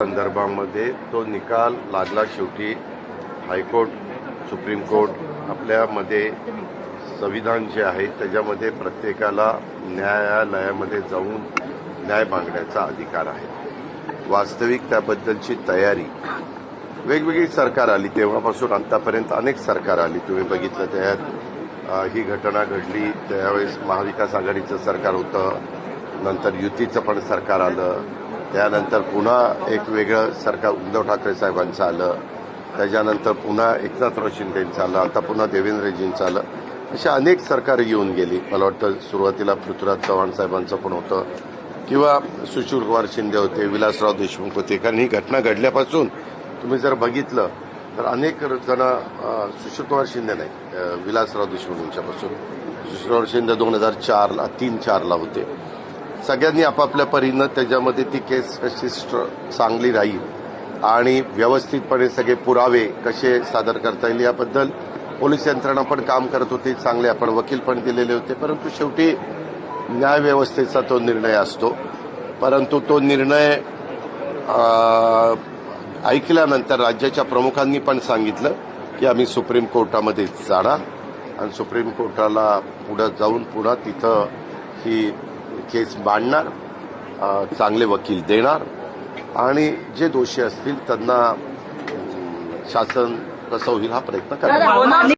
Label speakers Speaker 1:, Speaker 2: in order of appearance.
Speaker 1: संदर्भामध्ये तो निकाल लागला शेवटी. हायकोर्ट सुप्रीम कोर्ट आपल्यामध्ये संविधान जे आहे त्याच्यामध्ये प्रत्येकाला न्यायालयामध्ये जाऊन न्याय मागण्याचा अधिकार आहे. वास्तविक त्याबद्दलची तयारी. वेगवेगळी सरकार आली तेव्हापासून आतापर्यंत अनेक सरकार आली. तुम्ही बघितलं त्यात ही घटना घडली त्यावेळेस महाविकास आघाडीचं सरकार होतं. नंतर युतीचं पण सरकार आलं. त्यानंतर पुन्हा एक वेगळं सरकार उद्धव ठाकरे साहेबांचं आलं त्याच्यानंतर पुन्हा एकनाथराव शिंदेंचं आलं आता पुन्हा देवेंद्रजींचं आलं अशी अनेक सरकारं येऊन गेली. मला वाटतं सुरुवातीला पृथ्वीराज चव्हाण साहेबांचं पण होतं. किंवा सुशीलकुमार शिंदे होते विलासराव देशमुख होते. कारण ही घटना घडल्यापासून तुम्ही जर बघितलं तर अनेक जण अं, सुशीलकुमार शिंदे नाही विलासराव देशमुख यांच्यापासून. सुशीलकुमार शिंदे दोन हजार चारला तीन चारला होते. सगळ्यांनी आपापल्या परीनं त्याच्यामध्ये ती केस कशी चांगली राहील आणि व्यवस्थितपणे सगळे पुरावे कसे सादर करता येईल याबद्दल पोलीस यंत्रणा पण काम करत होती चांगले आपण वकील पण दिलेले होते परंतु शेवटी न्यायव्यवस्थेचा तो निर्णय असतो. परंतु तो निर्णय ऐकल्यानंतर राज्याच्या प्रमुखांनी पण सांगितलं की आम्ही सुप्रीम कोर्टामध्ये जाणार आणि सुप्रीम कोर्टाला पुढं जाऊन पुन्हा तिथं ही केस मांडणार चांगले वकील देणार आणि जे दोषी असतील त्यांना शासन कसं होईल हा प्रयत्न करणार.